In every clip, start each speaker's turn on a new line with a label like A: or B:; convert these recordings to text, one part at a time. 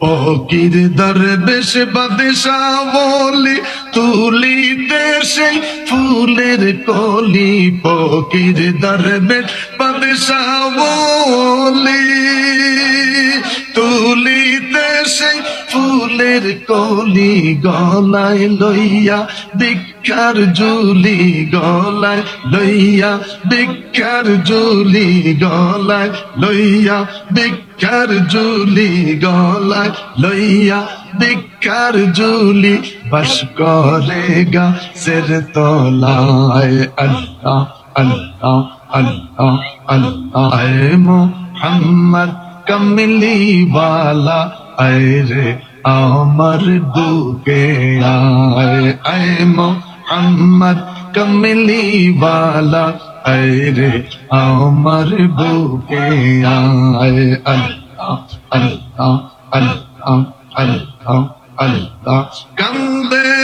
A: ফকির দরবেশ বাদশা বলি তুলিতে সেই ফুলের কলি। ফকির দরবেশ বাদশা বলি ফুলের কলি গলায় লইয়া দীক্ষার জুলি গলায় লইয়া দীক্ষার জুলি গলায় লইয়া দীক্ষার জুলি গলায় লইয়া দীক্ষার জুলি বাস করে গা সের তলায়। আল্লাহ আল্লাহ আল্লাহ আল্লাহ মোহাম্মদ কমলি वाला আয় রে আমার বুকে আয় আয় মোহাম্মদ কমলি वाला আয় রে আমার বুকে আয়, আল্লাহ আল্লাহ আল্লাহ আল্লাহ আল্লাহ, কান্দে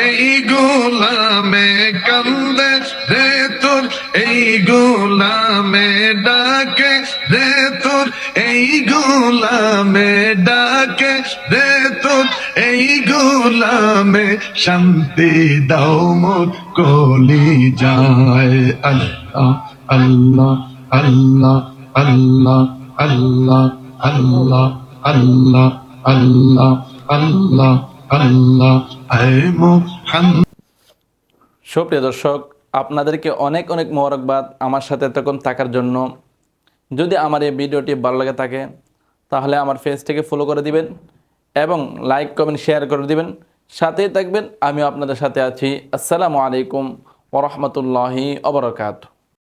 A: এই গোলামে কান্দে রে তোর এই গোলামে ডাকে রে তোর এই গোলামে ডাকে রে তোর এই গোলামে শান্তি দাও মোর কলি যায় আল্লাহ আল্লাহ আল্লাহ আল্লাহ আল্লাহ আল্লাহ আল্লাহ আল্লাহ আল্লাহ আল্লাহ
B: সুপ্রিয় দর্শক, আপনাদেরকে অনেক অনেক মোবারকবাদ আমার সাথে এতক্ষণ থাকার জন্য। যদি আমার এই ভিডিওটি ভালো লাগে থাকে, তাহলে আমার পেজটিকে ফলো করে দিবেন এবং লাইক কমেন্ট শেয়ার করে দিবেন। সাথেই থাকবেন, আমিও আপনাদের সাথে আছি। আসসালামু আলাইকুম ওরহমতুল্লাহি অবরকাত